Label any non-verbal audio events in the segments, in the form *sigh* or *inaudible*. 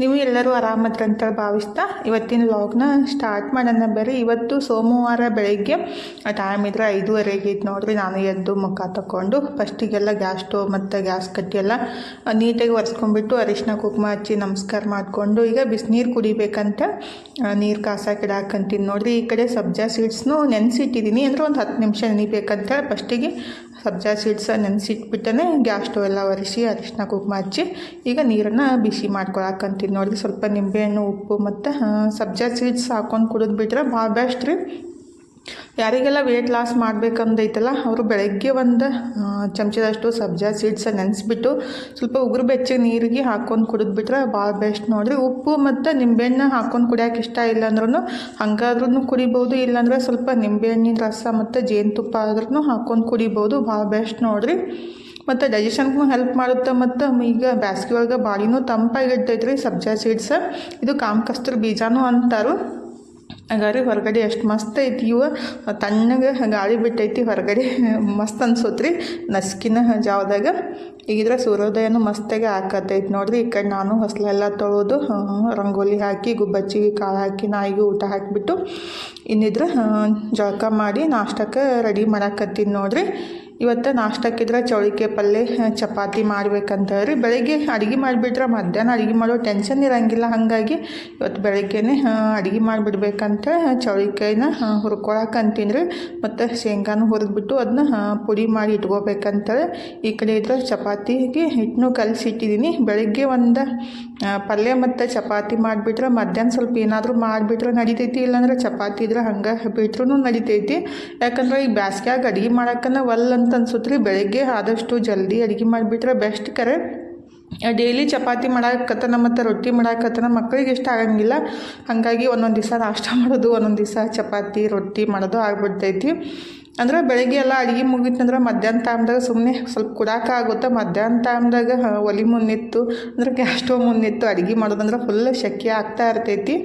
ನೀವು ಎಲ್ಲರೂ ಆರಾಮದ್ರ ಅಂತ ಭಾವಿಸ್ತಾ ಇವತ್ತಿನ ಲಾಗ್ನ ಸ್ಟಾರ್ಟ್ ಮಾಡೋಣ ಬೇರೆ ಇವತ್ತು ಸೋಮವಾರ ಬೆಳಗ್ಗೆ ಟೈಮ್ ಇದ್ರೆ ಐದೂವರೆಗೆ ಇತ್ತು ನೋಡ್ರಿ. ನಾನು ಎದ್ದು ಮುಖ ತಗೊಂಡು ಫಸ್ಟಿಗೆಲ್ಲ ಗ್ಯಾಸ್ ಸ್ಟೋವ್ ಮತ್ತು ಗ್ಯಾಸ್ ಕಟ್ಟಿ ಎಲ್ಲ ನೀಟಾಗಿ ಒರೆಸ್ಕೊಂಡ್ಬಿಟ್ಟು ಅರಿಶಿನ ಕುಂಕುಮ ಹಚ್ಚಿ ನಮಸ್ಕಾರ ಮಾಡಿಕೊಂಡು, ಈಗ ಬಿಸಿನೀರು ಕುಡಿಬೇಕಂತ ನೀರು ಕಾಸಕ್ಕೆ ಹಾಕಂತೀನಿ ನೋಡ್ರಿ. ಈ ಕಡೆ ಸಬ್ಜಾ ಸೀಡ್ಸ್ನು ನೆನೆಸಿಟ್ಟಿದ್ದೀನಿ. ಅಂದರೆ ಒಂದು ಹತ್ತು ನಿಮಿಷ ನೆನಿಬೇಕಂತ ಫಸ್ಟಿಗೆ ಸಬ್ಜಾ ಸೀಡ್ಸ್ ನೆನೆಸಿಟ್ಬಿಟ್ಟೇ ಗ್ಯಾಸ್ ಸ್ಟವ್ ಎಲ್ಲ ಒರೆಸಿ ಅರಿಶಿನ ಕುಂಕುಮ ಹಚ್ಚಿ ಈಗ ನೀರನ್ನು ಬಿಸಿ ಮಾಡ್ಕೊಳಕಂತೀನಿ ನೋಡಿ ಸ್ವಲ್ಪ ನಿಂಬೆಹಣ್ಣು, ಉಪ್ಪು ಮತ್ತು ಸಬ್ಜಾ ಸೀಡ್ಸ್ ಹಾಕೊಂಡು ಕುಡಿದ್ಬಿಟ್ರೆ ಭಾಳ ಬೆಸ್ಟ್ ರೀ. ಯಾರಿಗೆಲ್ಲ ವೇಟ್ ಲಾಸ್ ಮಾಡಬೇಕಂದೈತಲ್ಲ, ಅವರು ಬೆಳಗ್ಗೆ ಒಂದು ಚಮಚದಷ್ಟು ಸಬ್ಜಾ ಸೀಡ್ಸ್ ನೆನೆಸ್ಬಿಟ್ಟು ಸ್ವಲ್ಪ ಉಗುರು ಬೆಚ್ಚಗೆ ನೀರಿಗೆ ಹಾಕ್ಕೊಂಡು ಕುಡಿದ್ಬಿಟ್ರೆ ಭಾಳ ಬೆಸ್ಟ್ ನೋಡಿರಿ. ಉಪ್ಪು ಮತ್ತು ನಿಂಬೆಹಣ್ಣು ಹಾಕ್ಕೊಂಡು ಕುಡಿಯೋಕೆ ಇಷ್ಟ ಇಲ್ಲ ಅಂದ್ರೂ ಹಂಗಾದ್ರೂ ಕುಡಿಬೋದು, ಇಲ್ಲಾಂದ್ರೆ ಸ್ವಲ್ಪ ನಿಂಬೆಹಣ್ಣಿನ ರಸ ಮತ್ತು ಜೇನುತುಪ್ಪ ಆದ್ರೂ ಹಾಕ್ಕೊಂಡು ಕುಡಿಬೋದು, ಭಾಳ ಬೆಸ್ಟ್ ನೋಡಿರಿ. ಮತ್ತು ಡೈಜೆಷನ್ಗೂ ಹೆಲ್ಪ್ ಮಾಡುತ್ತೆ ಮತ್ತು ಈಗ ಬ್ಯಾಸ್ಗೆ ಒಳಗೆ ತಂಪಾಗಿ ತಂಪಾಗಿರ್ತೈತೆ ರೀ ಸಬ್ಜಾ ಸೀಡ್ಸ್ ಇದು ಕಾಮಕಸ್ತೂರ್ ಬೀಜನೂ ಅಂತಾರು. ಹಂಗಾರಿ ಹೊರಗಡೆ ಎಷ್ಟು ಮಸ್ತ್ ಐತಿ ಇವ. ತಣ್ಣಗೆ ಗಾಳಿ ಬಿಟ್ಟೈತಿ ಹೊರಗಡೆ. ಮಸ್ತ್ ಅನ್ಸುತ್ತೆ ರೀ ನಸ್ಕಿನ ಜಾವದಾಗ. ಈಗಿದ್ರೆ ಸೂರ್ಯೋದಯನೂ ಮಸ್ತಾಗಿ ಹಾಕತ್ತೈತಿ ನೋಡ್ರಿ. ಈ ಕಡೆ ನಾನು ಹೊಸಲೆಲ್ಲ ತೊಳೆದು ರಂಗೋಲಿ ಹಾಕಿ ಗುಬ್ಬಚ್ಚಿಗೆ ಕಾಳು ಹಾಕಿ, ನಾಯಿಗೆ ಊಟ ಹಾಕಿಬಿಟ್ಟು ಇನ್ನಿದ್ರೆ ಜಳಕ ಮಾಡಿ ನಾಷ್ಟಕ್ಕೆ ರೆಡಿ ಮಾಡಾಕತ್ತೀನಿ ನೋಡ್ರಿ. ಇವತ್ತು ನಾಷ್ಟಕ್ಕಿದ್ರೆ ಚೌಳಿಕೆ ಪಲ್ಯ ಚಪಾತಿ ಮಾಡ್ಬೇಕಂತ ಹೇಳಿ ಬೆಳಗ್ಗೆ ಅಡುಗೆ ಮಾಡಿಬಿಟ್ರೆ ಮಧ್ಯಾಹ್ನ ಅಡುಗೆ ಮಾಡೋ ಟೆನ್ಷನ್ ಇರೋಂಗಿಲ್ಲ. ಹಾಗಾಗಿ ಇವತ್ತು ಬೆಳಗ್ಗೆನೆ ಅಡುಗೆ ಮಾಡಿಬಿಡ್ಬೇಕಂತ ಚೌಳಿಕಾಯಿನ ಹುರ್ಕೊಳಕಂತಿನ್ರಿ ಮತ್ತು ಶೇಂಗಾನು ಹುರಿದ್ಬಿಟ್ಟು ಅದನ್ನ ಪುಡಿ ಮಾಡಿ ಇಟ್ಕೋಬೇಕಂತೇಳಿ ಈ ಕಡೆ ಇದ್ರೆ ಚಪಾತಿಗೆ ಹಿಟ್ಟನ್ನು ಕಲಸಿಟ್ಟಿದ್ದೀನಿ ಬೆಳಗ್ಗೆ ಒಂದು ಪಲ್ಯ ಮತ್ತು ಚಪಾತಿ ಮಾಡಿಬಿಟ್ರೆ ಮಧ್ಯಾಹ್ನ ಸ್ವಲ್ಪ ಏನಾದರೂ ಮಾಡಿಬಿಟ್ರೆ ನಡಿತೈತಿ. ಇಲ್ಲಾಂದ್ರೆ ಚಪಾತಿ ಇದ್ರೆ ಹಂಗೆ ಬಿಟ್ರೂ ನಡಿತೈತಿ. ಯಾಕಂದ್ರೆ ಈ ಬ್ಯಾಸ್ಗ್ಯಾಗ ಅಡುಗೆ ಮಾಡಕ್ಕನ ಒಲ್ ಅಂತ ಅನ್ಸುತ್ತೆ ರೀ ಬೆಳಗ್ಗೆ ಆದಷ್ಟು ಜಲ್ದಿ ಅಡುಗೆ ಮಾಡಿಬಿಟ್ರೆ ಬೆಸ್ಟ್ ಕರೆ. ಡೈಲಿ ಚಪಾತಿ ಮಾಡಾಕತ್ತನ ಮತ್ತು ರೊಟ್ಟಿ ಮಾಡಾಕತ್ತನ ಮಕ್ಕಳಿಗೆ ಇಷ್ಟ ಆಗಂಗಿಲ್ಲ. ಹಾಗಾಗಿ ಒಂದೊಂದು ದಿವಸ ನಾಷ್ಟ *laughs* ಮಾಡೋದು, ಒಂದೊಂದು ದಿವಸ ಚಪಾತಿ, ರೊಟ್ಟಿ ಮಾಡೋದು ಆಗ್ಬಿಡ್ತೈತಿ. ಅಂದ್ರೆ ಬೆಳಗ್ಗೆ ಎಲ್ಲ ಅಡುಗೆ ಮುಗೀತಂದ್ರೆ ಮಧ್ಯಾಹ್ನ ಟೈಮ್ದಾಗ ಸುಮ್ಮನೆ ಸ್ವಲ್ಪ ಕುಡಾಕ ಆಗುತ್ತೆ. ಮಧ್ಯಾಹ್ನ ಟೈಮ್ದಾಗ ಒಲಿ ಮುನ್ನಿತ್ತು, ಅಂದ್ರೆ ಗ್ಯಾಸ್ ಸ್ಟವ್ ಮುನ್ನಿತ್ತು. ಅಡುಗೆ ಮಾಡೋದಂದ್ರೆ ಫುಲ್ ಶೆಕೆ ಆಗ್ತಾ ಇರ್ತೈತಿ.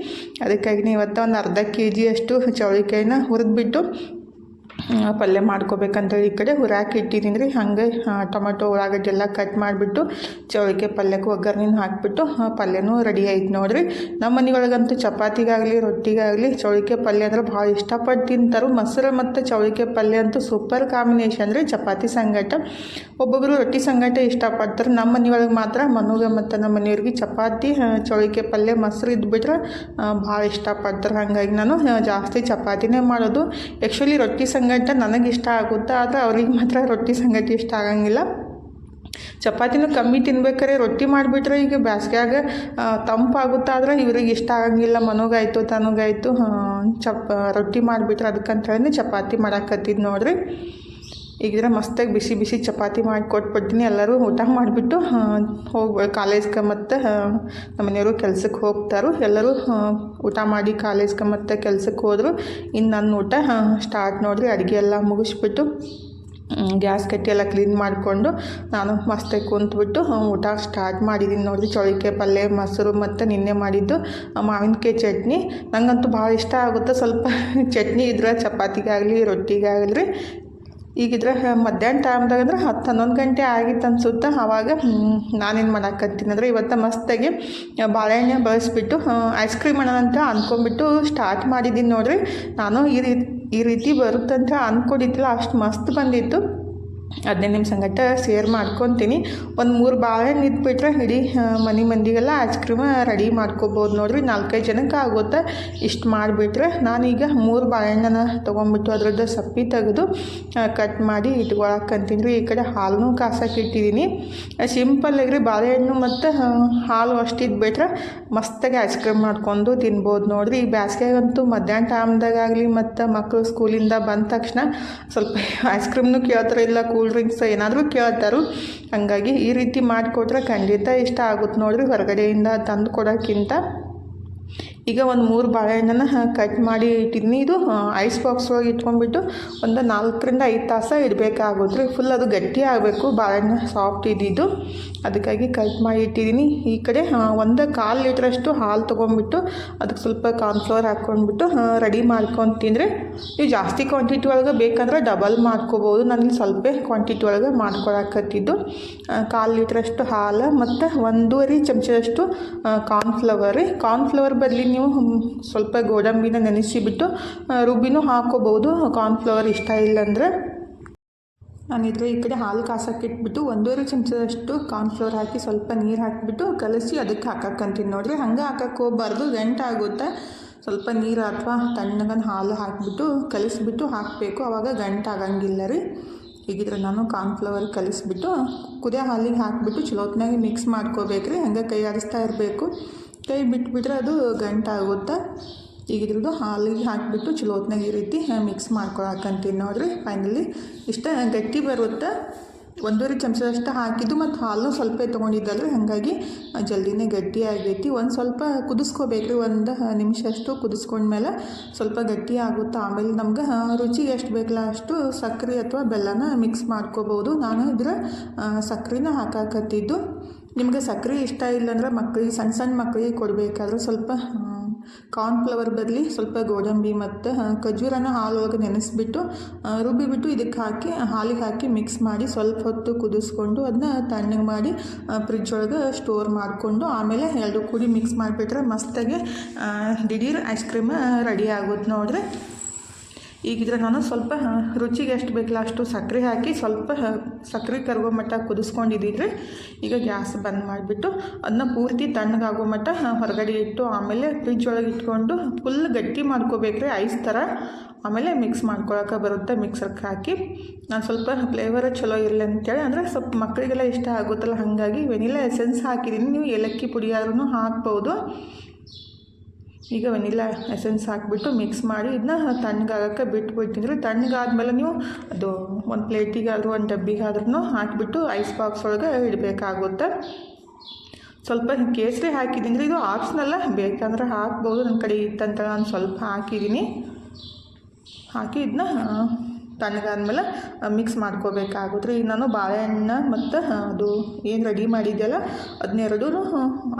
ಅದಕ್ಕಾಗಿ ಇವತ್ತು ಒಂದು ಅರ್ಧ ಕೆ ಜಿಯಷ್ಟು ಚೌಳಿಕಾಯಿನ ಹುರಿದ್ಬಿಟ್ಟು ಪಲ್ಯ ಮಾಡ್ಕೋಬೇಕಂತೇಳಿ ಈ ಕಡೆ ಹುರಾಕಿ ಇಟ್ಟಿದ್ದೀನಿ. ರೀ ಹಾಗೆ ಟೊಮೆಟೊ ಉಳ್ಳಾಗಡ್ಡಿ ಎಲ್ಲ ಕಟ್ ಮಾಡಿಬಿಟ್ಟು ಚೌಳಿಕೆ ಪಲ್ಯಕ್ಕೆ ಒಗ್ಗರ್ಣಿನ ಹಾಕಿಬಿಟ್ಟು ಪಲ್ಯನೂ ರೆಡಿ ಆಯ್ತು ನೋಡಿರಿ. ನಮ್ಮ ಮನೆಯೊಳಗಂತೂ ಚಪಾತಿಗಾಗಲಿ, ರೊಟ್ಟಿಗಾಗಲಿ ಚೌಳಿಕೆ ಪಲ್ಯ ಅಂದ್ರೆ ಭಾಳ ಇಷ್ಟಪಟ್ಟು ತಿಂತಾರೆ. ಮೊಸರು ಮತ್ತು ಚೌಳಿಕೆ ಪಲ್ಯ ಅಂತೂ ಸೂಪರ್ ಕಾಂಬಿನೇಷನ್ ರೀ, ಚಪಾತಿ ಸಂಗಟ ಒಬ್ಬೊಬ್ಬರು ರೊಟ್ಟಿ ಸಂಗಟ ಇಷ್ಟಪಡ್ತಾರೆ. ನಮ್ಮ ಮನೆಯೊಳಗೆ ಮಾತ್ರ ಮನೋಗ ಮತ್ತು ನಮ್ಮ ಮನೆಯವ್ರಿಗೆ ಚಪಾತಿ ಚೌಳಿಕೆ ಪಲ್ಯ, ಮೊಸರು ಇದ್ಬಿಟ್ರೆ ಭಾಳ ಇಷ್ಟಪಡ್ತಾರೆ. ಹಾಗಾಗಿ ನಾನು ಜಾಸ್ತಿ ಚಪಾತಿನೇ ಮಾಡೋದು. ಆ್ಯಕ್ಚುಲಿ ರೊಟ್ಟಿ ಸಂಗಟ ನನಗೆ ಇಷ್ಟ ಆಗುತ್ತೆ, ಆದರೆ ಅವ್ರಿಗೆ ಮಾತ್ರ ರೊಟ್ಟಿ ಸಂಗತಿ ಇಷ್ಟ ಆಗಂಗಿಲ್ಲ. ಚಪಾತಿನೂ ಕಮ್ಮಿ ತಿನ್ಬೇಕಾರೆ ರೊಟ್ಟಿ ಮಾಡಿಬಿಟ್ರೆ ಈಗ ಬ್ಯಾಸ್ಗ್ಯಾಗ ತಂಪಾಗುತ್ತೆ, ಆದರೆ ಇವ್ರಿಗೆ ಇಷ್ಟ ಆಗಂಗಿಲ್ಲ. ಮನೋಗಾಯ್ತು, ತನಗಾಯ್ತು ಚಪ್, ರೊಟ್ಟಿ ಮಾಡಿಬಿಟ್ರೆ ಅದಕ್ಕಂತೇಳಿ ಚಪಾತಿ ಮಾಡಾಕತ್ತಿದ್ದು ನೋಡ್ರಿ. ಈಗಿದ್ರೆ ಮಸ್ತಾಗಿ ಬಿಸಿ ಬಿಸಿ ಚಪಾತಿ ಮಾಡಿ ಕೊಟ್ಬಿಡ್ತೀನಿ ಎಲ್ಲರೂ ಊಟ ಮಾಡಿಬಿಟ್ಟು ಹೋಗಿ ಕಾಲೇಜ್ಗೆ ಮತ್ತು ನಮ್ಮ ಮನೆಯವರು ಕೆಲ್ಸಕ್ಕೆ ಹೋಗ್ತಾರೆ. ಎಲ್ಲರೂ ಊಟ ಮಾಡಿ ಕಾಲೇಜ್ಗೆ ಮತ್ತು ಕೆಲ್ಸಕ್ಕೆ ಹೋದರು. ಇನ್ನು ನನ್ನ ಊಟ ಸ್ಟಾರ್ಟ್ ನೋಡಿರಿ ಅಡುಗೆ ಎಲ್ಲ ಮುಗಿಸ್ಬಿಟ್ಟು ಗ್ಯಾಸ್ ಕಟ್ಟಿ ಎಲ್ಲ ಕ್ಲೀನ್ ಮಾಡಿಕೊಂಡು ನಾನು ಮಸ್ತಾಗಿ ಕುಂತ್ಬಿಟ್ಟು ಊಟ ಸ್ಟಾರ್ಟ್ ಮಾಡಿದ್ದೀನಿ ನೋಡಿರಿ ಚೌಳಿಕಾಯಿ ಪಲ್ಯ, ಮೊಸರು ಮತ್ತು ನಿನ್ನೆ ಮಾಡಿದ್ದು ಮಾವಿನಕಾಯಿ ಚಟ್ನಿ. ನನಗಂತೂ ಭಾಳ ಇಷ್ಟ ಆಗುತ್ತೆ. ಸ್ವಲ್ಪ *laughs* ಚಟ್ನಿ ಇದ್ರೆ, ಚಪಾತಿಗಾಗಲಿ, ರೊಟ್ಟಿಗಾಗಲಿ ಈಗಿದ್ರೆ ಮಧ್ಯಾಹ್ನ ಟೈಮ್ದಾಗ ಅಂದ್ರೆ ಹತ್ತು ಹನ್ನೊಂದು ಗಂಟೆ ಆಗಿತ್ತು ಅನ್ಸುತ್ತೆ. ಆವಾಗ ನಾನೇನು ಮಾಡಾಕತ್ತೀನಿ ಅಂದರೆ ಇವತ್ತು ಮಸ್ತಾಗಿ ಬಾಳೆಹಣ್ಣೆ ಬಳಸ್ಬಿಟ್ಟು ಐಸ್ ಕ್ರೀಮ್ ಅಂತ ಅಂದ್ಕೊಂಬಿಟ್ಟು ಸ್ಟಾರ್ಟ್ ಮಾಡಿದ್ದೀನಿ ನೋಡಿರಿ. ನಾನು ಈ ರೀತಿ ಈ ರೀತಿ ಬರುತ್ತಂತ ಅಂದ್ಕೊಂಡಿದ್ದಿಲ್ಲ ಅಷ್ಟು ಮಸ್ತ್ ಬಂದಿತ್ತು. ಹದಿನೈದು ನಿಮಿಷ ಸಂಗಟ ಸೇರ್ ಮಾಡ್ಕೊತೀನಿ. ಒಂದು ಮೂರು ಬಾಳೆಹಣ್ಣು ಇದ್ಬಿಟ್ರೆ ಇಡೀ ಮನೆ ಮಂದಿಗೆಲ್ಲ ಐಸ್ ಕ್ರೀಮ್ ರೆಡಿ ಮಾಡ್ಕೋಬೋದು ನೋಡ್ರಿ. ನಾಲ್ಕೈದು ಜನಕ್ಕೆ ಆಗುತ್ತೆ. ಇಷ್ಟು ಮಾಡಿಬಿಟ್ರೆ ನಾನೀಗ ಮೂರು ಬಾಳೆಹಣ್ಣನ ತೊಗೊಂಬಿಟ್ಟು ಅದರದ್ದು ಸಪ್ಪಿ ತೆಗೆದು ಕಟ್ ಮಾಡಿ ಇಟ್ಕೊಳಕ್ಕಂತೀನಿ ರೀ ಈ ಕಡೆ ಹಾಲನ್ನು ಕಾಸಕ್ಕೆ ಇಟ್ಟಿದ್ದೀನಿ. ರೀ ಬಾಳೆಹಣ್ಣು ಮತ್ತು ಹಾಲು ಅಷ್ಟು ಇದ್ಬಿಟ್ರೆ ಮಸ್ತಾಗಿ ಐಸ್ ಕ್ರೀಮ್ ಮಾಡ್ಕೊಂಡು ತಿನ್ಬೋದು ನೋಡ್ರಿ. ಈ ಬ್ಯಾಸ್ಗೆಗಂತೂ ಮಧ್ಯಾಹ್ನ ಟೈಮ್ದಾಗಲಿ ಮತ್ತು ಮಕ್ಕಳು ಸ್ಕೂಲಿಂದ ಬಂದ ತಕ್ಷಣ ಸ್ವಲ್ಪ ಐಸ್ ಕ್ರೀಮ್ನು ಕೇಳ್ತಾರೆ ಇಲ್ಲ ಕೂಲ್ ಡ್ರಿಂಕ್ಸ್ ಏನಾದರೂ ಕೇಳ್ತಾರೆ. ಹಾಗಾಗಿ ಈ ರೀತಿ ಮಾಡಿಕೊಟ್ರೆ ಖಂಡಿತ ಇಷ್ಟ ಆಗುತ್ತೆ ನೋಡಿರಿ ಹೊರಗಡೆಯಿಂದ ತಂದು ಕೊಡೋಕ್ಕಿಂತ. ಈಗ ಒಂದು ಮೂರು ಬಾಳೆಹಣ್ಣನ್ನು ಕಟ್ ಮಾಡಿ ಇಟ್ಟಿದ್ದೀನಿ ಇದು ಐಸ್ ಬಾಕ್ಸ್ ಒಳಗೆ ಇಟ್ಕೊಂಡ್ಬಿಟ್ಟು ಒಂದು ನಾಲ್ಕರಿಂದ ಐದು ತಾಸು ಇಡಬೇಕಾಗುತ್ತೆ. ಫುಲ್ ಅದು ಗಟ್ಟಿ ಆಗಬೇಕು, ಬಾಳೆಹಣ್ಣು ಸಾಫ್ಟ್ ಇದ್ದಿದ್ದು. ಅದಕ್ಕಾಗಿ ಕಟ್ ಮಾಡಿ ಇಟ್ಟಿದ್ದೀನಿ. ಈ ಕಡೆ ಒಂದು ಕಾಲು ಲೀಟ್ರಷ್ಟು ಹಾಲು ತೊಗೊಂಡ್ಬಿಟ್ಟು ಅದಕ್ಕೆ ಸ್ವಲ್ಪ ಕಾರ್ನ್ಫ್ಲವರ್ ಹಾಕ್ಕೊಂಡ್ಬಿಟ್ಟು ರೆಡಿ ಮಾಡ್ಕೊಂಡು ತಿಂದರೆ ನೀವು ಜಾಸ್ತಿ ಕ್ವಾಂಟಿಟಿ ಒಳಗೆ ಬೇಕಂದ್ರೆ ಡಬಲ್ ಮಾಡ್ಕೋಬೋದು. ನನಗೆ ಸ್ವಲ್ಪ ಕ್ವಾಂಟಿಟಿ ಒಳಗೆ ಮಾಡ್ಕೊಳಕತ್ತಿದ್ದು. ಕಾಲು ಲೀಟ್ರಷ್ಟು ಹಾಲು ಮತ್ತು ಒಂದೂವರೆ ಚಮಚದಷ್ಟು ಕಾರ್ನ್ಫ್ಲವರ್ ಕಾರ್ನ್ಫ್ಲವರ್ ಬದಲಿ ನೀವು ಸ್ವಲ್ಪ ಗೋಡಂಬಿನ ನೆನೆಸಿಬಿಟ್ಟು ರುಬ್ಬಿನೂ ಹಾಕ್ಕೋಬೋದು ಕಾರ್ನ್ಫ್ಲವರ್ ಇಷ್ಟ ಇಲ್ಲಾಂದ್ರೆ ನಾನಿದ್ರೆ ಈ ಕಡೆ ಹಾಲು ಕಾಸಕ್ಕೆ ಇಟ್ಬಿಟ್ಟು ಒಂದೂವರೆ ಚಮಚದಷ್ಟು ಕಾರ್ನ್ಫ್ಲವರ್ ಹಾಕಿ ಸ್ವಲ್ಪ ನೀರು ಹಾಕಿಬಿಟ್ಟು ಕಲಸಿ ಅದಕ್ಕೆ ಹಾಕಕ್ಕಂತೀನಿ. ನೋಡಿರಿ, ಹಂಗೆ ಹಾಕಕ್ಕೆ ಹೋಗ್ಬಾರ್ದು ಗಂಟಾಗುತ್ತೆ ಸ್ವಲ್ಪ ನೀರು ಅಥವಾ ತಣ್ಣಗನ ಹಾಲು ಹಾಕಿಬಿಟ್ಟು ಕಲಿಸ್ಬಿಟ್ಟು ಹಾಕಬೇಕು. ಆವಾಗ ಗಂಟಾಗಂಗಿಲ್ಲ ರೀ. ಹೀಗಿದ್ರೆ ನಾನು ಕಾರ್ನ್ಫ್ಲವರ್ ಕಲಿಸ್ಬಿಟ್ಟು ಕುದಿಯೋ ಹಾಲಿಗೆ ಹಾಕಿಬಿಟ್ಟು ಚಲೋತ್ನಾಗಿ ಮಿಕ್ಸ್ ಮಾಡ್ಕೋಬೇಕು ರೀ ಹಂಗೆ ಕೈ ಆಡಿಸ್ತಾ ಇರಬೇಕು. ಕೈ ಬಿಟ್ಬಿಟ್ರೆ ಅದು ಗಂಟಾಗುತ್ತೆ ಈಗ ಇದ್ರದ್ದು ಹಾಲಿಗೆ ಹಾಕಿಬಿಟ್ಟು ಚಲೋತ್ನಾಗ ಈ ರೀತಿ ಮಿಕ್ಸ್ ಮಾಡ್ಕೊಳಕಂತೀನಿ ನೋಡ್ರಿ. ಫೈನಲಿ ಇಷ್ಟ ಗಟ್ಟಿ ಬರುತ್ತೆ. ಒಂದೂವರೆ ಚಮಚದಷ್ಟು ಹಾಕಿದ್ದು ಮತ್ತು ಹಾಲು ಸ್ವಲ್ಪ ತೊಗೊಂಡಿದ್ದಲ್ರಿ. ಹಾಗಾಗಿ ಜಲ್ದಿನೇ ಗಟ್ಟಿ ಆಗೈತಿ. ಒಂದು ಸ್ವಲ್ಪ ಕುದಿಸ್ಕೋಬೇಕ್ರಿ. ಒಂದು ನಿಮಿಷ ಅಷ್ಟು ಕುದಿಸ್ಕೊಂಡ್ಮೇಲೆ ಸ್ವಲ್ಪ ಗಟ್ಟಿ ಆಗುತ್ತೆ. ಆಮೇಲೆ ನಮ್ಗೆ ರುಚಿಗೆ ಎಷ್ಟು ಬೇಕಲ್ಲ ಅಷ್ಟು ಸಕ್ಕರೆ ಅಥವಾ ಬೆಲ್ಲನ ಮಿಕ್ಸ್ ಮಾಡ್ಕೋಬೋದು. ನಾನು ಇದರ ಸಕ್ಕರೆನ ಹಾಕಾಕತ್ತಿದ್ದು. ನಿಮಗೆ ಸಕ್ಕರೆ ಇಷ್ಟ ಇಲ್ಲಾಂದ್ರೆ ಮಕ್ಕಳಿಗೆ, ಸಣ್ಣ ಸಣ್ಣ ಮಕ್ಕಳಿಗೆ ಕೊಡಬೇಕಾದ್ರೆ ಸ್ವಲ್ಪ ಕಾರ್ನ್ಫ್ಲವರ್ ಬದಲಿ ಸ್ವಲ್ಪ ಗೋಡಂಬಿ ಮತ್ತು ಖಜೂರನ ಹಾಲು ನೆನೆಸ್ಬಿಟ್ಟು ರುಬ್ಬಿಬಿಟ್ಟು ಇದಕ್ಕೆ ಹಾಕಿ, ಹಾಲಿಗೆ ಹಾಕಿ ಮಿಕ್ಸ್ ಮಾಡಿ ಸ್ವಲ್ಪ ಹೊತ್ತು ಕುದಿಸ್ಕೊಂಡು ಅದನ್ನ ತಣ್ಣಗೆ ಮಾಡಿ ಫ್ರಿಜ್ ಒಳಗೆ ಸ್ಟೋರ್ ಮಾಡಿಕೊಂಡು ಆಮೇಲೆ ಎರಡು ಕೂಡಿ ಮಿಕ್ಸ್ ಮಾಡಿಬಿಟ್ರೆ ಮಸ್ತಾಗಿ ದಿಢೀರ್ ಐಸ್ ಕ್ರೀಮ್ ರೆಡಿ ಆಗುತ್ತೆ ನೋಡ್ರಿ. ಈಗಿದ್ರೆ ನಾನು ಸ್ವಲ್ಪ ರುಚಿಗೆ ಎಷ್ಟು ಬೇಕಲ್ಲ ಅಷ್ಟು ಸಕ್ಕರೆ ಹಾಕಿ ಸ್ವಲ್ಪ ಸಕ್ಕರೆ ಕರಗೋ ಮಟ್ಟ ಕುದಿಸ್ಕೊಂಡಿದ್ದಿದ್ರೆ ಈಗ ಗ್ಯಾಸ್ ಬಂದ್ ಮಾಡಿಬಿಟ್ಟು ಅದನ್ನ ಪೂರ್ತಿ ತಣ್ಣಗಾಗೋ ಮಟ್ಟ ಹೊರಗಡೆ ಇಟ್ಟು ಆಮೇಲೆ ಫ್ರಿಜ್ ಒಳಗೆ ಇಟ್ಕೊಂಡು ಫುಲ್ ಗಟ್ಟಿ ಮಾಡ್ಕೋಬೇಕ್ರಿ, ಐಸ್ ಥರ. ಆಮೇಲೆ ಮಿಕ್ಸ್ ಮಾಡ್ಕೊಳಕ್ಕೆ ಬರುತ್ತೆ ಮಿಕ್ಸರ್ಗೆ ಹಾಕಿ. ನಾನು ಸ್ವಲ್ಪ ಫ್ಲೇವರ್ ಚಲೋ ಇರಲಿ ಅಂತೇಳಿ, ಅಂದರೆ ಸ್ವಲ್ಪ ಮಕ್ಕಳಿಗೆಲ್ಲ ಇಷ್ಟ ಆಗುತ್ತಲ್ಲ, ಹಾಗಾಗಿ ವೆನಿಲಾ ಎಸೆನ್ಸ್ ಹಾಕಿದ್ದೀನಿ. ನೀವು ಏಲಕ್ಕಿ ಪುಡಿ ಆದ್ರೂ ಹಾಕ್ಬೋದು. ಈಗ ವೆನಿಲಾ ಎಸೆನ್ಸ್ ಹಾಕಿಬಿಟ್ಟು ಮಿಕ್ಸ್ ಮಾಡಿ ಇದನ್ನ ತಣ್ಣಗಾಗಕ್ಕೆ ಬಿಟ್ಬಿಟ್ಟಿದ್ರೆ ತಣ್ಣಗಾದ್ಮೇಲೆ ನೀವು ಅದು ಒಂದು ಪ್ಲೇಟಿಗಾದರೂ, ಒಂದು ಡಬ್ಬಿಗಾದ್ರೂ ಹಾಕಿಬಿಟ್ಟು ಐಸ್ ಬಾಕ್ಸ್ ಒಳಗೆ ಇಡಬೇಕಾಗುತ್ತೆ. ಸ್ವಲ್ಪ ಕೇಸರಿ ಹಾಕಿದ್ದೀನಿ. ಇದು ಆಪ್ಷನಲ್ಲ ಬೇಕಂದ್ರೆ ಹಾಕ್ಬೋದು. ನನ್ನ ಕಡೆ ಇತ್ತಂತ ನಾನು ಸ್ವಲ್ಪ ಹಾಕಿದ್ದೀನಿ. ಹಾಕಿ ಇದನ್ನ ತಣ್ಣಗಾದ್ಮೇಲೆ ಮಿಕ್ಸ್ ಮಾಡ್ಕೋಬೇಕಾಗುತ್ತೆ. ರೀ ನಾನು ಬಾಳೆಹಣ್ಣು ಮತ್ತು ಅದು ಏನು ರೆಡಿ ಮಾಡಿದ್ದೆಲ್ಲ ಅದನ್ನೆರಡೂ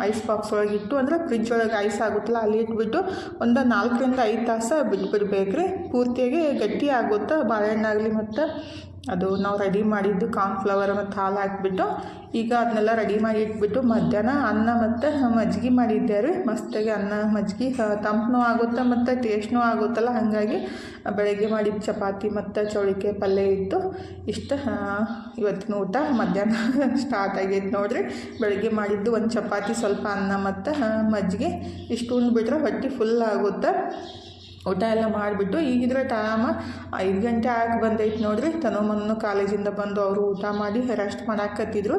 ಐಸ್ ಬಾಕ್ಸ್ ಒಳಗೆ ಇಟ್ಟು, ಅಂದರೆ ಫ್ರಿಜ್ ಒಳಗೆ ಐಸ್ ಆಗುತ್ತಲ್ಲ, ಅಲ್ಲಿ ಇಟ್ಬಿಟ್ಟು ಒಂದು ನಾಲ್ಕರಿಂದ ಐದು ತಾಸು ಬಿಟ್ಬಿಡ್ಬೇಕು ರೀ ಪೂರ್ತಿಯಾಗಿ ಗಟ್ಟಿ ಆಗುತ್ತೆ ಬಾಳೆಹಣ್ಣಾಗಲಿ ಮತ್ತು ಅದು ನಾವು ರೆಡಿ ಮಾಡಿದ್ದು ಕಾರ್ನ್ಫ್ಲವರ್ ಮತ್ತು ಹಾಲು ಹಾಕಿಬಿಟ್ಟು ಈಗ ಅದನ್ನೆಲ್ಲ ರೆಡಿ ಮಾಡಿ ಇಟ್ಬಿಟ್ಟು ಮಧ್ಯಾಹ್ನ ಅನ್ನ ಮತ್ತು ಮಜ್ಜಿಗೆ ಮಾಡಿದ್ದೆ ರೀ ಮಸ್ತಾಗಿ ಅನ್ನ, ಮಜ್ಜಿಗೆ ತಂಪನೂ ಆಗುತ್ತೆ ಮತ್ತು ಟೇಸ್ಟ್ನೂ ಆಗುತ್ತಲ್ಲ. ಹಾಗಾಗಿ ಬೆಳಗ್ಗೆ ಮಾಡಿದ ಚಪಾತಿ ಮತ್ತು ಚೌಳಿಕೆ ಪಲ್ಯ ಇತ್ತು. ಇಷ್ಟು ಇವತ್ತಿನ ಊಟ ಮಧ್ಯಾಹ್ನ *laughs* ಸ್ಟಾರ್ಟ್ ಆಗೈತೆ ನೋಡಿರಿ. ಬೆಳಗ್ಗೆ ಮಾಡಿದ್ದು ಒಂದು ಚಪಾತಿ, ಸ್ವಲ್ಪ ಅನ್ನ ಮತ್ತು ಮಜ್ಜಿಗೆ. ಇಷ್ಟು ಉಂಡ್ಬಿಟ್ರೆ ಹೊಟ್ಟೆ ಫುಲ್ ಆಗುತ್ತೆ. ಊಟ ಎಲ್ಲ ಮಾಡಿಬಿಟ್ಟು ಈಗಿದ್ರೆ ಟೈಮ ಐದು ಗಂಟೆ ಆಗಿ ಬಂದೈತೆ ನೋಡ್ರಿ. ತನೋಮನ್ನು ಕಾಲೇಜಿಂದ ಬಂದು ಅವರು ಊಟ ಮಾಡಿ ರೆಸ್ಟ್ ಮಾಡಾಕತ್ತಿದ್ರು.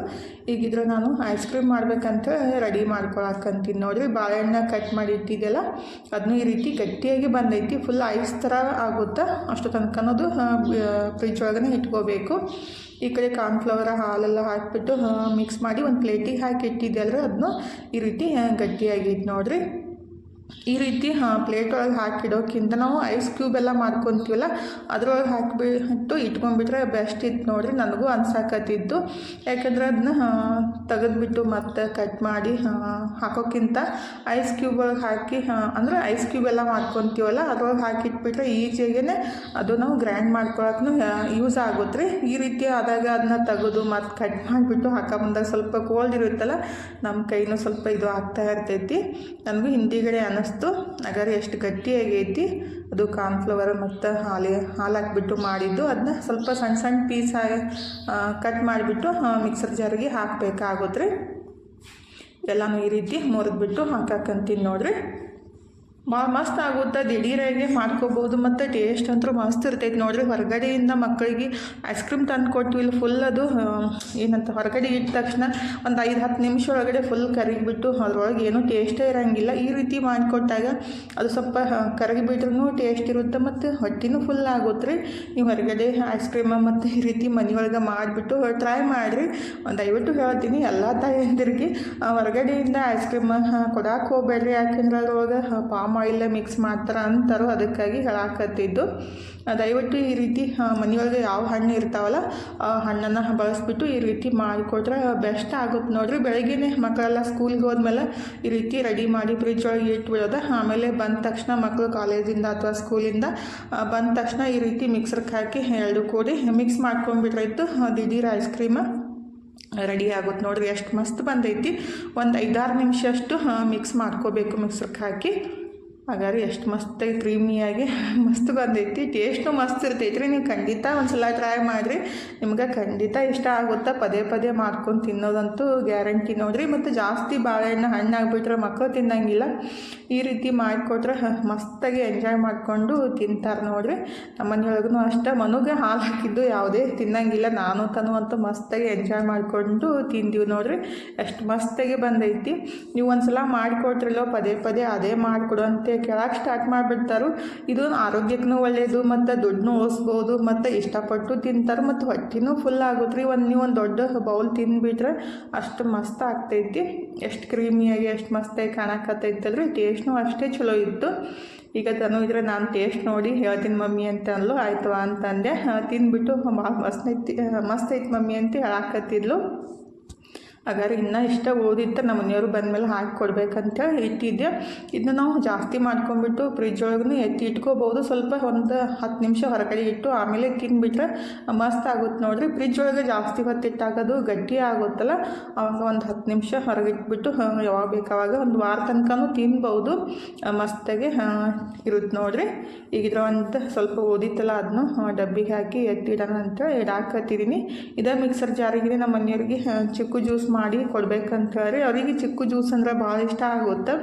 ಈಗಿದ್ರೆ ನಾನು ಐಸ್ ಕ್ರೀಮ್ ಮಾಡಬೇಕಂತ ರೆಡಿ ಮಾಡ್ಕೊಳಕ್ಕಂತೀನಿ ನೋಡ್ರಿ. ಬಾಳೆಹಣ್ಣ ಕಟ್ ಮಾಡಿ ಇಟ್ಟಿದ್ದೆಲ್ಲ ಅದನ್ನು ಈ ರೀತಿ ಗಟ್ಟಿಯಾಗಿ ಬಂದೈತಿ. ಫುಲ್ ಐಸ್ ಥರ ಆಗುತ್ತೆ? ಅಷ್ಟು ತನಕನೋದು ಫ್ರಿಜ್ ಒಳಗನೆ ಇಟ್ಕೋಬೇಕು. ಈ ಕಡೆ ಕಾರ್ನ್ಫ್ಲವರ್ ಹಾಲೆಲ್ಲ ಹಾಕಿಬಿಟ್ಟು ಮಿಕ್ಸ್ ಮಾಡಿ ಒಂದು ಪ್ಲೇಟಿಗೆ ಹಾಕಿ ಇಟ್ಟಿದ್ದೆ ಅಲ್ರಿ ಅದನ್ನು ಈ ರೀತಿ ಗಟ್ಟಿಯಾಗಿತ್ತು ನೋಡ್ರಿ. ಈ ರೀತಿ, ಹಾಂ ಪ್ಲೇಟ್ ಒಳಗೆ ಹಾಕಿಡೋಕ್ಕಿಂತ ನಾವು ಐಸ್ ಕ್ಯೂಬ್ ಎಲ್ಲ ಮಾಡ್ಕೊತೀವಲ್ಲ, ಅದ್ರೊಳಗೆ ಹಾಕಿಬಿಟ್ಟು ಇಟ್ಕೊಂಡ್ಬಿಟ್ರೆ ಬೆಸ್ಟ್ ಇತ್ತು ನೋಡಿರಿ, ನನಗೂ ಅನ್ಸಾಕತ್ತಿದ್ದು. ಯಾಕಂದ್ರೆ ಅದನ್ನ ತೆಗೆದ್ಬಿಟ್ಟು ಮತ್ತೆ ಕಟ್ ಮಾಡಿ ಹಾಕೋಕ್ಕಿಂತ ಐಸ್ ಕ್ಯೂಬ್ ಒಳಗೆ ಹಾಕಿ ಅಂದರೆ ಐಸ್ ಕ್ಯೂಬ್ ಎಲ್ಲ ಮಾಡ್ಕೊತೀವಲ್ಲ, ಅದ್ರೊಳಗೆ ಹಾಕಿಟ್ಬಿಟ್ರೆ ಈಜಿಯಾಗೇ ಅದು ನಾವು ಗ್ರ್ಯಾಂಡ್ ಮಾಡ್ಕೊಳಕ್ಕೂ ಯೂಸ್ ಆಗುತ್ತೆ ರೀ ಈ ರೀತಿ ಆದಾಗ ಅದನ್ನ ತೆಗೆದು ಮತ್ತು ಕಟ್ ಮಾಡಿಬಿಟ್ಟು ಹಾಕೊಂಬಂದಾಗ ಸ್ವಲ್ಪ ಕೋಲ್ಡ್ ಇರುತ್ತಲ್ಲ ನಮ್ಮ ಕೈನೂ ಸ್ವಲ್ಪ ಇದು ಆಗ್ತಾ ಇರ್ತೈತಿ. ನನಗೂ ಹಿಂದಿಗಡೆ ಅನ್ನಿಸ್ತು ನಗರಿ ಎಷ್ಟು ಗಟ್ಟಿಯಾಗೈತಿ ಅದು ಕಾರ್ನ್ಫ್ಲವರ್ ಮತ್ತು ಹಾಲು ಹಾಲು ಹಾಕ್ಬಿಟ್ಟು ಮಾಡಿದ್ದು. ಅದನ್ನ ಸ್ವಲ್ಪ ಸಣ್ಣ ಸಣ್ಣ ಪೀಸ್ ಕಟ್ ಮಾಡಿಬಿಟ್ಟು ಮಿಕ್ಸರ್ ಜಾರಿಗೆ ಹಾಕಬೇಕಾಗುತ್ತೆ ಎಲ್ಲನೂ ಈ ರೀತಿ ಮುರಿದ್ಬಿಟ್ಟು ಹಾಕಕ್ಕಂತೀನಿ ನೋಡ್ರಿ. ಭಾಳ ಮಸ್ತ್ ಆಗುತ್ತೆ? ದಿಢೀರಾಗೆ ಮಾಡ್ಕೋಬೋದು. ಮತ್ತು ಟೇಸ್ಟ್ ಅಂತೂ ಮಸ್ತ್ ಇರ್ತೈತೆ ನೋಡಿರಿ. ಹೊರಗಡೆಯಿಂದ ಮಕ್ಕಳಿಗೆ ಐಸ್ ಕ್ರೀಮ್ ತಂದು ಕೊಟ್ಟು ಇಲ್ಲಿ ಫುಲ್ ಅದು ಏನಂತ ಹೊರಗಡೆ ಇಟ್ಟ ತಕ್ಷಣ ಒಂದು ಐದು, ಹತ್ತು ನಿಮಿಷ ಒಳಗಡೆ ಫುಲ್ ಕರಗಿಬಿಟ್ಟು ಅದ್ರೊಳಗೆ ಏನೂ ಟೇಸ್ಟೇ ಇರೋಂಗಿಲ್ಲ. ಈ ರೀತಿ ಮಾಡಿಕೊಟ್ಟಾಗ ಅದು ಸ್ವಲ್ಪ ಕರಗಿಬಿಟ್ರೂ ಟೇಸ್ಟ್ ಇರುತ್ತೆ ಮತ್ತು ಹೊಟ್ಟೆನೂ ಫುಲ್ ಆಗುತ್ತೆ ರೀ. ನೀವು ಹೊರಗಡೆ ಐಸ್ ಕ್ರೀಮ ಮತ್ತು ಈ ರೀತಿ ಮನೆಯೊಳಗೆ ಮಾಡಿಬಿಟ್ಟು ಟ್ರೈ ಮಾಡಿರಿ. ದಯವಿಟ್ಟು ಹೇಳ್ತೀನಿ ಎಲ್ಲ ತಾಯಂದಿರಿಗೆ ಹೊರಗಡೆಯಿಂದ ಐಸ್ ಕ್ರೀಮ್ ಕೊಡಕ್ಕೆ ಹೋಗ್ಬೇಡ್ರಿ. ಯಾಕೆಂದ್ರೆ ಅದ್ರೊಳಗೆ ಪಾಮ್ ಆಯಿಲ್ ಮಿಕ್ಸ್ ಮಾಡ್ತಾರೆ ಅಂತಾರೋ ಅದಕ್ಕಾಗಿ ಹೇಳಾಕತ್ತಿದ್ದು ದಯವಿಟ್ಟು ಈ ರೀತಿ ಮನೆಯೊಳಗೆ ಯಾವ ಹಣ್ಣು ಇರ್ತಾವಲ್ಲ, ಆ ಹಣ್ಣನ್ನು ಬಳಸ್ಬಿಟ್ಟು ಈ ರೀತಿ ಮಾಡಿಕೊಟ್ರೆ ಬೆಸ್ಟ್ ಆಗುತ್ತೆ ನೋಡ್ರಿ. ಬೆಳಗ್ಗೆನೆ ಮಕ್ಕಳೆಲ್ಲ ಸ್ಕೂಲ್ಗೆ ಹೋದ್ಮೇಲೆ ಈ ರೀತಿ ರೆಡಿ ಮಾಡಿ ಫ್ರಿಜ್ ಒಳಗೆ ಇಟ್ಬಿಡೋದು. ಆಮೇಲೆ ಬಂದ ತಕ್ಷಣ ಮಕ್ಕಳು ಕಾಲೇಜಿಂದ ಅಥವಾ ಸ್ಕೂಲಿಂದ ಬಂದ ತಕ್ಷಣ ಈ ರೀತಿ ಮಿಕ್ಸರ್ಗೆ ಹಾಕಿ ಎರಡು ಕೂಡಿ ಮಿಕ್ಸ್ ಮಾಡ್ಕೊಂಡ್ಬಿಟ್ರಾಯ್ತು. ದಿಢೀರ್ ಐಸ್ ಕ್ರೀಮ್ ರೆಡಿ ಆಗುತ್ತೆ ನೋಡ್ರಿ. ಎಷ್ಟು ಮಸ್ತ್ ಬಂದೈತಿ. ಒಂದು ಐದಾರು ನಿಮಿಷ ಅಷ್ಟು ಮಿಕ್ಸ್ ಮಾಡ್ಕೋಬೇಕು ಮಿಕ್ಸರ್ಗೆ ಹಾಕಿ. ಹಾಗಾದ್ರೆ ಎಷ್ಟು ಮಸ್ತಾಗಿ ಕ್ರೀಮಿಯಾಗಿ *laughs* ಮಸ್ತ್ ಬಂದೈತಿ. ಟೇಸ್ಟು ಮಸ್ತ್ ಇರ್ತೈತಿ ರೀ ನೀವು ಖಂಡಿತ ಒಂದ್ಸಲ ಟ್ರೈ ಮಾಡಿರಿ. ನಿಮ್ಗೆ ಖಂಡಿತ ಇಷ್ಟ ಆಗುತ್ತಾ ಪದೇ ಪದೇ ಮಾಡ್ಕೊಂಡು ತಿನ್ನೋದಂತೂ ಗ್ಯಾರಂಟಿ ನೋಡ್ರಿ. ಮತ್ತು ಜಾಸ್ತಿ ಬಾಳೆಹಣ್ಣು ಹಣ್ಣಾಗ್ಬಿಟ್ರೆ ಮಕ್ಕಳು ತಿನ್ನಂಗಿಲ್ಲ. ಈ ರೀತಿ ಮಾಡಿಕೊಟ್ರೆ ಮಸ್ತಾಗಿ ಎಂಜಾಯ್ ಮಾಡಿಕೊಂಡು ತಿಂತಾರೆ ನೋಡ್ರಿ. ನಮ್ಮ ಮನೆಯೊಳಗೂ ಅಷ್ಟೇ ಮನುಗೆ ಹಾಲು ಹಾಕಿದ್ದು ಯಾವುದೇ ತಿನ್ನಂಗಿಲ್ಲ. ನಾನು ತನು ಅಂತೂ ಮಸ್ತಾಗಿ ಎಂಜಾಯ್ ಮಾಡಿಕೊಂಡು ತಿಂದೀವಿ ನೋಡ್ರಿ. ಎಷ್ಟು ಮಸ್ತಾಗಿ ಬಂದೈತಿ. ನೀವು ಒಂದ್ಸಲ ಮಾಡಿಕೊಟ್ರಲ್ಲೋ ಪದೇ ಪದೇ ಅದೇ ಮಾಡಿಕೊಡು ಅಂತ ಕೇಳಕ್ಕೆ ಸ್ಟಾರ್ಟ್ ಮಾಡಿಬಿಡ್ತಾರೋ. ಇದು ಆರೋಗ್ಯಕ್ಕೂ ಒಳ್ಳೆಯದು ಮತ್ತು ದುಡ್ಡನ್ನೂ ಉಳಿಸ್ಬೋದು ಮತ್ತು ಇಷ್ಟಪಟ್ಟು ತಿಂತಾರೆ, ಮತ್ತು ಹೊಟ್ಟೆನೂ ಫುಲ್ ಆಗುತ್ತೆ ರೀ. ಒಂದು ನೀವು ಒಂದು ದೊಡ್ಡ ಬೌಲ್ ತಿಂದುಬಿಟ್ರೆ ಅಷ್ಟು ಮಸ್ತ್ ಆಗ್ತೈತಿ. ಎಷ್ಟು ಕ್ರೀಮಿಯಾಗಿ ಎಷ್ಟು ಮಸ್ತಾಗಿ ರೀ ಟೇಸ್ಟ್ನೂ ಅಷ್ಟೇ ಚಲೋ ಇತ್ತು. ಈಗ ತನು ಇದ್ರೆ ನಾನು ಟೇಸ್ಟ್ ನೋಡಿ ಹೇಳ್ತೀನಿ ಮಮ್ಮಿ ಅಂತ ಅಂದ್ಲು. ಆಯ್ತು ಅಂತಂದೆ. ತಿಂದುಬಿಟ್ಟು ಮಸ್ತ್ ಐತಿ ಮಸ್ತ್ ಐತಿ ಮಮ್ಮಿ ಅಂತ ಹೇಳಾಕತ್ತಿದ್ಲು. ಹಾಗಾದ್ರೆ ಇನ್ನೂ ಇಷ್ಟ ಓದಿತ್ತು ನಮ್ಮ ಮನೆಯವರು ಬಂದಮೇಲೆ ಹಾಕಿ ಕೊಡ್ಬೇಕಂತೇಳಿ ಇಟ್ಟಿದ್ದೆ. ಇದನ್ನ ನಾವು ಜಾಸ್ತಿ ಮಾಡ್ಕೊಂಡ್ಬಿಟ್ಟು ಫ್ರಿಜ್ ಒಳಗೂ ಎತ್ತಿ ಇಟ್ಕೋಬೋದು. ಸ್ವಲ್ಪ ಒಂದು ಹತ್ತು ನಿಮಿಷ ಹೊರಗಡೆ ಇಟ್ಟು ಆಮೇಲೆ ತಿನ್ಬಿಟ್ರೆ ಮಸ್ತ್ ಆಗುತ್ತೆ ನೋಡ್ರಿ. ಫ್ರಿಜ್ ಒಳಗೆ ಜಾಸ್ತಿ ಹೊತ್ತಿಟ್ಟಾಗೋದು ಗಟ್ಟಿ ಆಗುತ್ತಲ್ಲ? ಅವಾಗ ಒಂದು ಹತ್ತು ನಿಮಿಷ ಹೊರಗೆ ಇಟ್ಬಿಟ್ಟು ಆ, ಯಾವಾಗ ಬೇಕಾವಾಗ ಒಂದು ವಾರ ತನಕನೂ ತಿನ್ಬೋದು. ಮಸ್ತಾಗಿ ಇರುತ್ತೆ ನೋಡ್ರಿ. ಈಗ ಇದ್ರ ಒಂದು ಸ್ವಲ್ಪ ಓದಿತ್ತಲ್ಲ ಅದನ್ನು ಡಬ್ಬಿಗೆ ಹಾಕಿ ಎತ್ತಿಡೋಣ ಅಂತ ಇಡಾಕತ್ತಿದ್ದೀನಿ ಇದೇ ಮಿಕ್ಸರ್ ಜಾರಿಗೆ ನಮ್ಮ ಮನೆಯವ್ರಿಗೆ ಚಿಕ್ಕು ಜ್ಯೂಸ್ ಮಾಡಿ ಕೊಡ್ಬೇಕಂತ ಹೇಳಿ ಅವರಿಗೆ ಚಿಕ್ಕು ಜ್ಯೂಸ್ ಅಂದ್ರೆ ಭಾಳ ಇಷ್ಟ ಆಗುತ್ತೆ.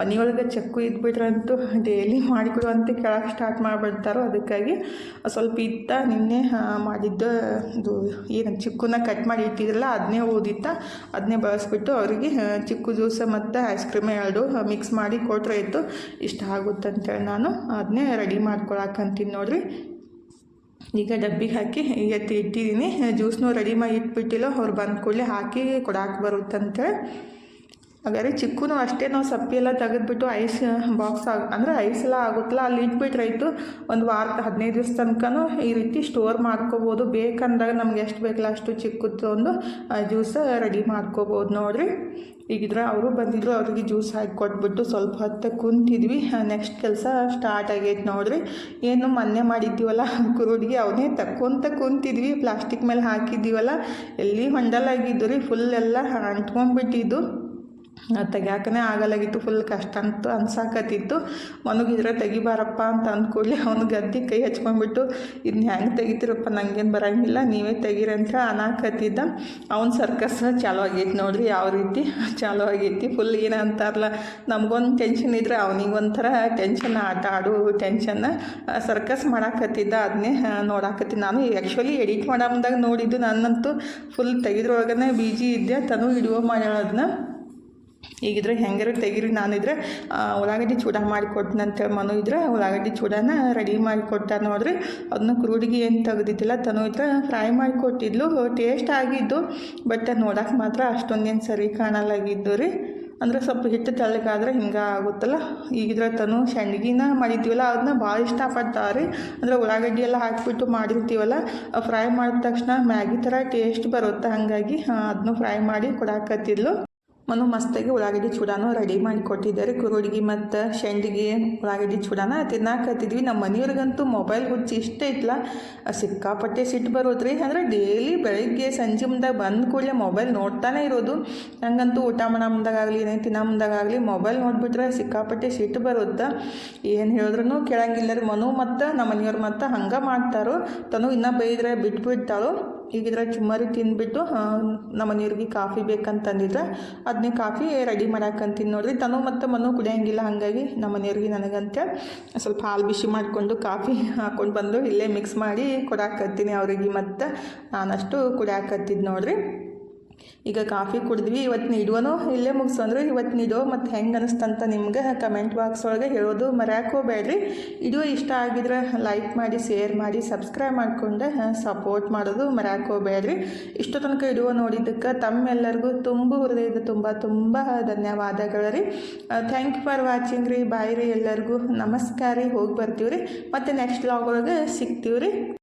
ಮನೆಯೊಳಗೆ ಚಕ್ಕು ಇದ್ಬಿಟ್ರಂತೂ ಡೈಲಿ ಮಾಡಿಕೊಡು ಅಂತ ಕೇಳಕ್ಕೆ ಸ್ಟಾರ್ಟ್ ಮಾಡಿಬಿಡ್ತಾರೋ ಅದಕ್ಕಾಗಿ ಸ್ವಲ್ಪ ಇತ್ತ ನಿನ್ನೆ ಮಾಡಿದ್ದು ಇದು ಏನು ಚಿಕ್ಕುನ ಕಟ್ ಮಾಡಿ ಇಟ್ಟಿದ್ರಲ್ಲ ಅದನ್ನೇ ಓದಿತ್ತ. ಅದನ್ನೇ ಬಳಸ್ಬಿಟ್ಟು ಅವರಿಗೆ ಚಿಕ್ಕು ಜ್ಯೂಸ್ ಮತ್ತು ಐಸ್ ಕ್ರೀಮ್ ಎರಡು ಮಿಕ್ಸ್ ಮಾಡಿ ಕೊಟ್ಟರೆ ಇತ್ತು ಇಷ್ಟ ಆಗುತ್ತೆ ಅಂತೇಳಿ ನಾನು. ಅದನ್ನೇ ರೆಡಿ ಮಾಡ್ಕೊಳಕ್ಕಂತೀನಿ ನೋಡ್ರಿ. ಈಗ ಡಬ್ಬಿಗೆ ಹಾಕಿ ಎತ್ತಿ ಇಟ್ಟಿದ್ದೀನಿ. ಜ್ಯೂಸ್ನೂ ರೆಡಿ ಮಾಡಿ ಇಟ್ಬಿಟ್ಟಿಲ್ಲ. ಅವ್ರು ಬಂದ ಕೂಡಲೇ ಹಾಕಿ ಕೊಡಕ್ಕೆ ಬರುತ್ತಂತೇಳಿ. ಹಾಗಾದ್ರೆ ಚಿಕ್ಕೂ ಅಷ್ಟೇ ನಾವು ಸಪ್ಪಿ ಎಲ್ಲ ತೆಗೆದ್ಬಿಟ್ಟು ಐಸ್ ಬಾಕ್ಸ್ ಆಗ, ಅಂದರೆ ಐಸ್ ಎಲ್ಲ ಆಗುತ್ತಲ್ಲ, ಅಲ್ಲಿ ಇಟ್ಬಿಟ್ರಾಯ್ತು ಒಂದು ವಾರ ಹದಿನೈದು ದಿವಸ ತನಕನೂ ಈ ರೀತಿ ಸ್ಟೋರ್ ಮಾಡ್ಕೋಬೋದು. ಬೇಕಂದಾಗ ನಮ್ಗೆ ಎಷ್ಟು ಬೇಕಲ್ಲ ಅಷ್ಟು ಚಿಕ್ಕದ್ದು ಒಂದು ಜ್ಯೂಸ್ ರೆಡಿ ಮಾಡ್ಕೋಬೋದು ನೋಡಿರಿ. ಈಗಿದ್ರೆ ಅವರು ಬಂದಿದ್ರು, ಅವ್ರಿಗೆ ಜ್ಯೂಸ್ ಹಾಕಿ ಕೊಟ್ಬಿಟ್ಟು ಸ್ವಲ್ಪ ಹೊತ್ತು ಕುಂತಿದ್ವಿ. ನೆಕ್ಸ್ಟ್ ಕೆಲಸ ಸ್ಟಾರ್ಟ್ ಆಗೈತೆ ನೋಡ್ರಿ. ಏನು ಮೊನ್ನೆ ಮಾಡಿದ್ದೀವಲ್ಲ, ಕುರುಡಿಗೆ ಅವನೇ ತಕ್ಕೊಂತ ಕುಂತಿದ್ವಿ. ಪ್ಲಾಸ್ಟಿಕ್ ಮೇಲೆ ಹಾಕಿದ್ದೀವಲ್ಲ, ಎಲ್ಲಿ ಹೊಂಡಲಾಗಿದ್ದು ರೀ ಫುಲ್ ಎಲ್ಲ ಅಂಟ್ಕೊಂಡ್ಬಿಟ್ಟಿದ್ದು. ತೆಗ್ಯಾಕನೇ ಆಗಲ್ಲಾಗಿತ್ತು ಫುಲ್ ಕಷ್ಟ ಅಂತ ಅನ್ಸಾಕತ್ತಿತ್ತು. ಮನಗಿದ್ರೆ ತೆಗಿಬಾರಪ್ಪ ಅಂತ ಅಂದ್ಕೊಳ್ಳಿ ಅವ್ನು ಗದ್ದೆ ಕೈ ಹಚ್ಕೊಂಡ್ಬಿಟ್ಟು ಇದನ್ನ ಹೆಂಗೆ ತೆಗಿತೀರಪ್ಪ, ನಂಗೇನು ಬರಂಗಿಲ್ಲ, ನೀವೇ ತೆಗೀರಿ ಅಂತ ಅನಾಕತ್ತಿದ್ದ. ಅವ್ನ ಸರ್ಕಸ್ ಚಾಲು ಆಗೈತಿ ನೋಡ್ರಿ, ಯಾವ ರೀತಿ ಚಾಲು ಆಗೈತಿ ಫುಲ್ ಏನು ಅಂತಾರಲ್ಲ, ನಮಗೊಂದು ಟೆನ್ಷನ್ ಇದ್ರೆ ಅವನಿಗೆ ಒಂಥರ ಟೆನ್ಷನ್ ಆಟ ಆಡು ಟೆನ್ಷನ್ ಸರ್ಕಸ್ ಮಾಡಾಕತ್ತಿದ್ದ ಅದನ್ನೇ ನೋಡಾಕತ್ತಿ ನಾನು ಆ್ಯಕ್ಚುಲಿ ಎಡಿಟ್ ಮಾಡಮ್ದಾಗ ನೋಡಿದ್ದು, ನನ್ನಂತೂ ಫುಲ್ ತೆಗೆದ್ರೊಳಗನೆ ಬಿಜಿ ಇದ್ದೆ, ತನು ವಿಡಿಯೋ ಮಾಡ್ಯಾಳದನ್ನ ಈಗಿದ್ರೆ ಹೆಂಗಾರ ತೆಗೀರಿ ನಾನಿದ್ರೆ ಉಳ್ಳಾಗಡ್ಡಿ ಚೂಡ ಮಾಡಿಕೊಟ್ನಂತೇಳಿ ಮನು ಇದ್ರೆ ಉಳ್ಳಾಗಡ್ಡಿ ಚೂಡನ ರೆಡಿ ಮಾಡಿಕೊಟ್ಟ ನೋಡ್ರಿ. ಅದನ್ನ ಕ್ರೂಡಿಗೆ ಏನು ತೆಗೆದಿದ್ದಿಲ್ಲ, ತನು ಇದ್ರೆ ಫ್ರೈ ಮಾಡಿಕೊಟ್ಟಿದ್ಲು. ಟೇಸ್ಟ್ ಆಗಿದ್ದು ಬಟ್ ನೋಡಕ್ಕೆ ಮಾತ್ರ ಅಷ್ಟೊಂದೇನು ಸರಿ ಕಾಣಲಾಗಿದ್ದು ರೀ. ಅಂದರೆ ಸ್ವಲ್ಪ ಹಿಟ್ಟು ತೆಳ್ಳಗಾದ್ರೆ ಹಿಂಗೆ ಆಗುತ್ತಲ್ಲ. ಈಗಿದ್ರೆ ತನು ಸಂಡ್ಗಿನ ಮಾಡಿದ್ದೀವಲ್ಲ ಅದನ್ನ ಭಾಳ ಇಷ್ಟಪಡ್ತಾರೆ ಅಂದರೆ ಉಳ್ಳಾಗಡ್ಡಿ ಎಲ್ಲ ಹಾಕಿಬಿಟ್ಟು ಮಾಡಿರ್ತೀವಲ್ಲ ಫ್ರೈ ಮಾಡಿದ ತಕ್ಷಣ ಮ್ಯಾಗಿ ಥರ ಟೇಸ್ಟ್ ಬರುತ್ತೆ ಹಾಗಾಗಿ ಅದನ್ನು ಫ್ರೈ ಮಾಡಿ ಕೊಡಾಕತ್ತಿದ್ಲು. ಮನು ಮಸ್ತಾಗಿ ಉಳ್ಳಾಗಡ್ಡಿ ಚೂಡಾನು ರೆಡಿ ಮಾಡಿ ಕೊಟ್ಟಿದ್ದಾರೆ ಕುರುಡಿಗೆ ಮತ್ತು ಶೆಂಡಿಗೆ ಉಳ್ಳಾಗಡ್ಡಿ ಚೂಡಾನ ತಿನ್ನಾಕತ್ತಿದ್ವಿ ನಮ್ಮ ಮನೆಯವ್ರಿಗಂತೂ ಮೊಬೈಲ್ ಹುಚ್ಚಿ ಇಷ್ಟ ಇತ್ತಲ್ಲ ಸಿಕ್ಕಾಪಟ್ಟೆ ಸಿಟ್ಟು ಬರೋದ್ರಿ. ಅಂದರೆ ಡೈಲಿ ಬೆಳಗ್ಗೆ ಸಂಜೆ ಮುಂದಾಗ ಬಂದ ಕೂಡಲೇ ಮೊಬೈಲ್ ನೋಡ್ತಾನೆ ಇರೋದು. ನಂಗಂತೂ ಊಟ ಮಾಡೋ ಮುಂದಾಗಲಿ ಏನೇ ತಿನ್ನೋ ಮುಂದಾಗಲಿ ಮೊಬೈಲ್ ನೋಡಿಬಿಟ್ರೆ ಸಿಕ್ಕಾಪಟ್ಟೆ ಸಿಟ್ಟು ಬರುತ್ತೆ. ಏನು ಹೇಳಿದ್ರು ಕೇಳಂಗಿಲ್ಲ ರೀ ಮನು ಮತ್ತು ನಮ್ಮ ಮನೆಯವ್ರು ಮತ್ತು ಹಂಗೆ ಮಾಡ್ತಾರೋ. ತನು ಇನ್ನೂ ಬೈದ್ರೆ ಬಿಟ್ಬಿಡ್ತಾಳು. ಈಗ ಇದ್ರ ಚುಮ್ಮರಿ ತಿಂದ್ಬಿಟ್ಟು ನಮ್ಮ ಮನೆಯವ್ರಿಗೆ ಕಾಫಿ ಬೇಕಂತಂದಿದ್ರೆ ಅದನ್ನೇ ಕಾಫಿ ರೆಡಿ ಮಾಡಾಕಂತೀನಿ ನೋಡ್ರಿ. ತನು ಮತ್ತು ಮನು ಕುಡಿಯೋಂಗಿಲ್ಲ, ಹಾಗಾಗಿ ನಮ್ಮ ಮನೆಯವ್ರಿಗೆ ನನಗಂತ ಸ್ವಲ್ಪ ಹಾಲು ಬಿಸಿ ಮಾಡಿಕೊಂಡು ಕಾಫಿ ಹಾಕ್ಕೊಂಡು ಬಂದು ಇಲ್ಲೇ ಮಿಕ್ಸ್ ಮಾಡಿ ಕೊಡಾಕತ್ತೀನಿ ಅವರಿಗೆ ಮತ್ತು. ನಾನಷ್ಟು ಕುಡಿಯಾಕತ್ತಿದ್ದು ನೋಡ್ರಿ. ಈಗ ಕಾಫಿ ಕುಡಿದ್ವಿ ಇವತ್ತಿನ ಇಡುವನು ಇಲ್ಲೇ ಮುಗಿಸಂದ್ರೆ ಇವತ್ತಿನ ಇಡೋ ಮತ್ತು ಹೆಂಗೆ ಅನಿಸ್ತಂತ ನಿಮ್ಗೆ ಕಮೆಂಟ್ ಬಾಕ್ಸ್ ಒಳಗೆ ಹೇಳೋದು ಮರ್ಯಾಕೋ ಬೇಡ್ರಿ. ಇಡೋ ಇಷ್ಟ ಆಗಿದ್ರೆ ಲೈಕ್ ಮಾಡಿ, ಶೇರ್ ಮಾಡಿ, ಸಬ್ಸ್ಕ್ರೈಬ್ ಮಾಡಿಕೊಂಡು ಸಪೋರ್ಟ್ ಮಾಡೋದು ಮರ್ಯಾಕೋ ಬೇಡ್ರಿ. ಇಷ್ಟು ತನಕ ಇಡುವ ನೋಡಿದ್ದಕ್ಕೆ ತಮ್ಮೆಲ್ಲರಿಗೂ ತುಂಬ ಹೃದಯದ ತುಂಬ ತುಂಬ ಧನ್ಯವಾದಗಳು ರೀ ಥ್ಯಾಂಕ್ ಯು ಫಾರ್ ವಾಚಿಂಗ್ ರೀ. ಬಾಯ್ ರೀ ಎಲ್ಲರಿಗೂ. ನಮಸ್ಕಾರ ರೀ. ಹೋಗಿ ಬರ್ತೀವಿ ರೀ ಮತ್ತು ನೆಕ್ಸ್ಟ್ ಲಾಗ್ ಒಳಗೆ ಸಿಗ್ತೀವಿ ರೀ